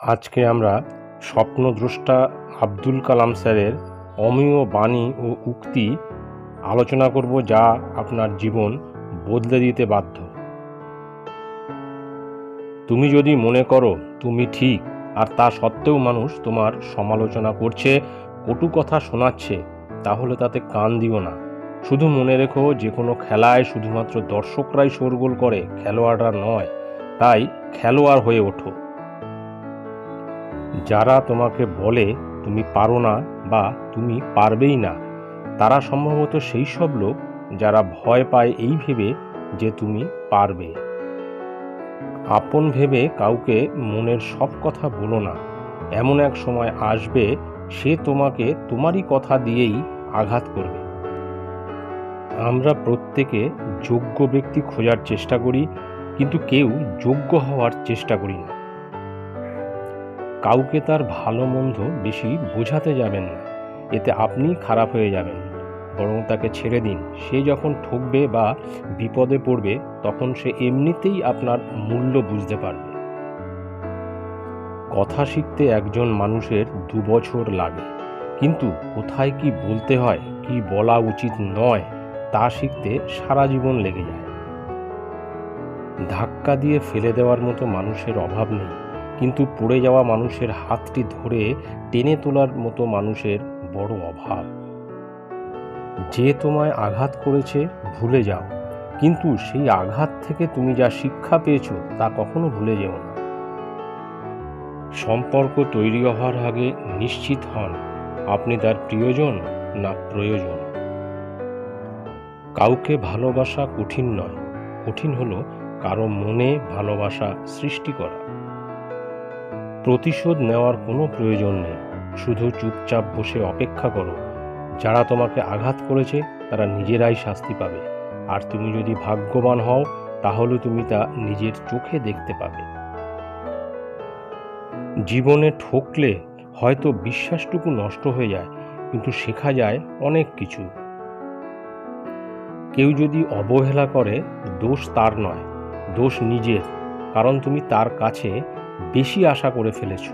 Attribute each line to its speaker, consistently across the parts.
Speaker 1: আজকে আমরা স্বপ্নদ্রষ্টা আব্দুল কালাম স্যারের অমীয় বাণী ও উক্তি আলোচনা করব যা আপনার জীবন বদলে দিতে বাধ্য। তুমি যদি মনে করো তুমি ঠিক আর তা সত্ত্বেও মানুষ তোমার সমালোচনা করছে, কটু কথা শোনাচ্ছে, তাহলে তাতে কান দিও না। শুধু মনে রেখো যে কোনো খেলায় শুধুমাত্র দর্শকরাই শোরগোল করে, খেলোয়াড়রা নয়, তাই খেলোয়াড় হয়ে ওঠো। যারা তোমাকে বলে তুমি পারো না বা তুমি পারবেই না, তারা সম্ভবত সেই সব লোক যারা ভয় পায় এই ভেবে যে তুমি পারবে। আপন ভেবে কাউকে মনের সব কথা বলো না। এমন এক সময় আসবে, সে তোমাকে তোমারই কথা দিয়েই আঘাত করবে। আমরা প্রত্যেকে যোগ্য ব্যক্তি খোঁজার চেষ্টা করি, কিন্তু কেউ যোগ্য হওয়ার চেষ্টা করি না। কাউকে তার ভালো মন্দ বেশি বোঝাতে যাবেন না। এতে আপনি খারাপ হয়ে যাবেন। বরং তাকে ছেড়ে দিন। সে যখন ঠকবে বা বিপদে পড়বে, তখন সে এমনিতেই আপনার মূল্য বুঝতে পারবে। কথা শিখতে একজন মানুষের দু বছর লাগে। কিন্তু কোথায় কি বলতে হয়, কি বলা উচিত নয়, তা শিখতে সারা জীবন লেগে যায়। ধাক্কা দিয়ে ফেলে দেওয়ার মতো মানুষের অভাব নেই। কিন্তু পড়ে যাওয়া মানুষের হাতটি ধরে টেনে তোলার মতো মানুষের বড় অভাব। যে তোমায় আঘাত করেছে, ভুলে যাও। কিন্তু সেই আঘাত থেকে তুমি যা শিক্ষা পেয়েছ, তা কখনো ভুলে যেও না। সম্পর্ক তৈরি হওয়ার আগে নিশ্চিত হন, আপনি তার প্রিয়জন না প্রয়োজন। কাউকে ভালোবাসা কঠিন নয়। কঠিন হলো কারও মনে ভালোবাসা সৃষ্টি করা। প্রতিশোধ নেওয়ার কোনো প্রয়োজন নেই। শুধু চুপচাপ বসে অপেক্ষা করো। যারা তোমাকে আঘাত করেছে, তারা নিজেরাই শাস্তি পাবে। আর তুমি যদি ভাগ্যবান হও, তাহলে তুমি তা নিজের চোখে দেখতে পাবে। জীবনে ঠকলে হয়তো বিশ্বাসটুকু নষ্ট হয়ে যায়, কিন্তু শেখা যায় অনেক কিছু। কেউ যদি অবহেলা করে, দোষ তার নয়, দোষ নিজের। কারণ তুমি তার কাছে বেশি আশা করে ফেলেছ।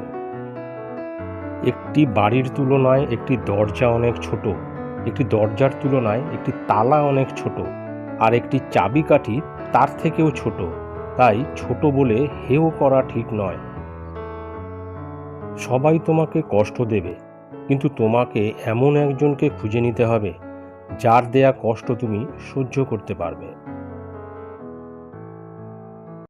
Speaker 1: একটি বাড়ির তুলনায় একটি দরজা অনেক ছোট, একটি দরজার তুলনায় একটি তালা অনেক ছোট, আর একটি চাবিকাঠি তার থেকেও ছোট, তাই ছোট বলে হেও করা ঠিক নয়। সবাই তোমাকে কষ্ট দেবে, কিন্তু তোমাকে এমন একজনকে খুঁজে নিতে হবে, যার দেয়া কষ্ট তুমি সহ্য করতে পারবে।